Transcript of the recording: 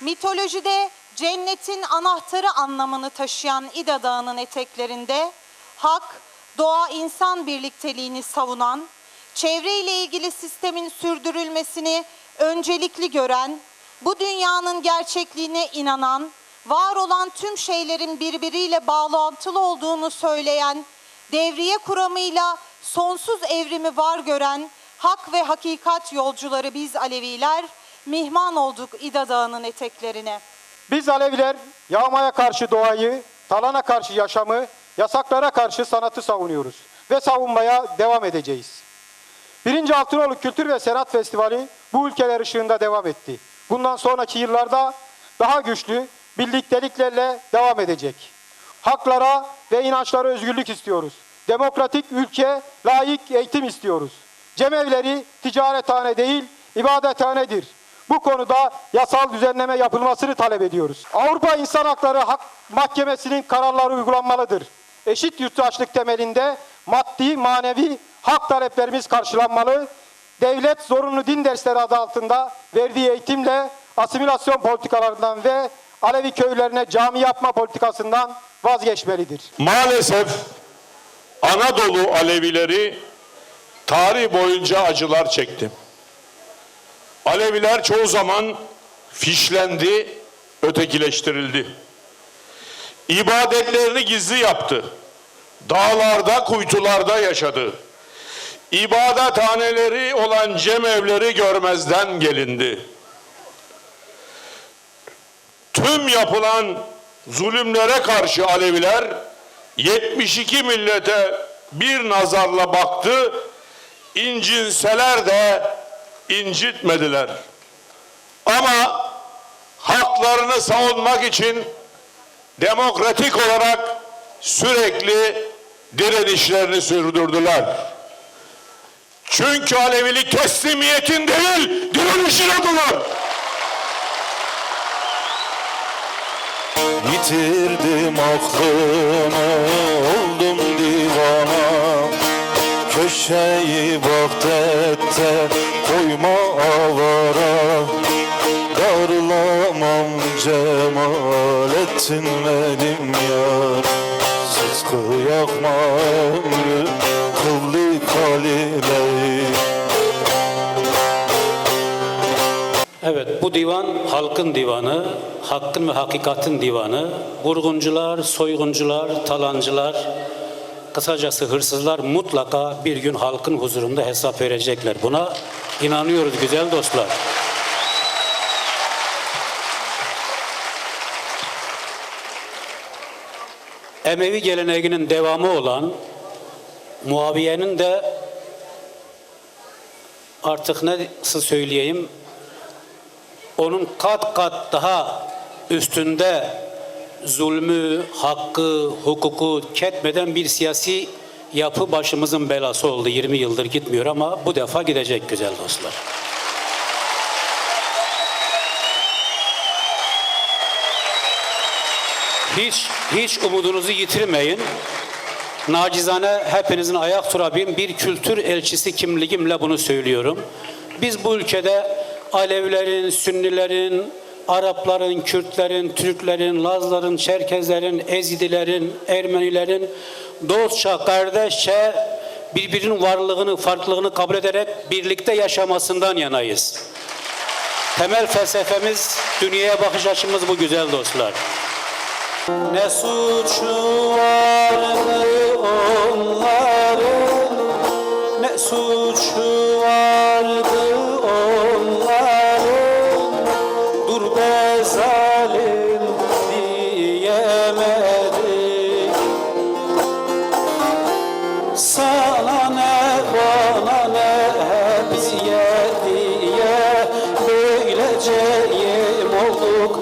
Mitolojide cennetin anahtarı anlamını taşıyan İda Dağı'nın eteklerinde hak, doğa insan birlikteliğini savunan, çevreyle ilgili sistemin sürdürülmesini öncelikli gören, bu dünyanın gerçekliğine inanan, var olan tüm şeylerin birbiriyle bağlantılı olduğunu söyleyen, devriye kuramıyla sonsuz evrimi var gören hak ve hakikat yolcuları biz Aleviler mihman olduk İda Dağı'nın eteklerine. Biz Aleviler yağmaya karşı doğayı, talana karşı yaşamı, yasaklara karşı sanatı savunuyoruz ve savunmaya devam edeceğiz. Birinci Altınoğlu Kültür ve Sanat Festivali bu ülkeler ışığında devam etti. Bundan sonraki yıllarda daha güçlü birlikteliklerle devam edecek. Haklara ve inançlara özgürlük istiyoruz. Demokratik ülke, layık eğitim istiyoruz. Cemevleri ticarethane değil, ibadethanedir. Bu konuda yasal düzenleme yapılmasını talep ediyoruz. Avrupa İnsan Hakları Hak Mahkemesi'nin kararları uygulanmalıdır. Eşit yurttaşlık temelinde maddi, manevi hak taleplerimiz karşılanmalı. Devlet zorunlu din dersleri adı altında verdiği eğitimle asimilasyon politikalarından ve Alevi köylerine cami yapma politikasından vazgeçmelidir. Maalesef Anadolu Alevileri tarih boyunca acılar çekti. Aleviler çoğu zaman fişlendi, ötekileştirildi. İbadetlerini gizli yaptı. Dağlarda, kuytularda yaşadı. İbadethaneleri olan cemevleri görmezden gelindi. Tüm yapılan zulümlere karşı Aleviler 72 millete bir nazarla baktı, incinseler de incitmediler. Ama haklarını savunmak için demokratik olarak sürekli direnişlerini sürdürdüler. Çünkü Alevilik teslimiyetin değil, direnişin adıdır. Yitirdim aklımı oldum divana Köşeyi baktette benim yar Sıtkı yakma ömrü kıllı kalimeyi Evet, bu divan halkın divanı, hakkın ve hakikatin divanı. Vurguncular, soyguncular, talancılar, kısacası hırsızlar mutlaka bir gün halkın huzurunda hesap verecekler. Buna inanıyoruz güzel dostlar. Emevi geleneğinin devamı olan Muaviye'nin de artık nasıl söyleyeyim onun kat kat daha üstünde zulmü, hakkı, hukuku ketmeden bir siyasi yapı başımızın belası oldu. 20 yıldır gitmiyor ama bu defa gidecek güzel dostlar. Hiç hiç umudunuzu yitirmeyin. Nacizane hepinizin ayak turabim bir kültür elçisi kimliğimle bunu söylüyorum. Biz bu ülkede Alevilerin, Sünnilerin, Arapların, Kürtlerin, Türklerin, Lazların, Çerkezlerin, Ezidilerin, Ermenilerin dostça, kardeşçe birbirinin varlığını, farklılığını kabul ederek birlikte yaşamasından yanayız. Temel felsefemiz, dünyaya bakış açımız bu güzel dostlar. Ne suçu vardı onların? Ne suçu vardı onların? Dur be zalim diyemedik. Sana ne bana ne bize diye Böylece yem olduk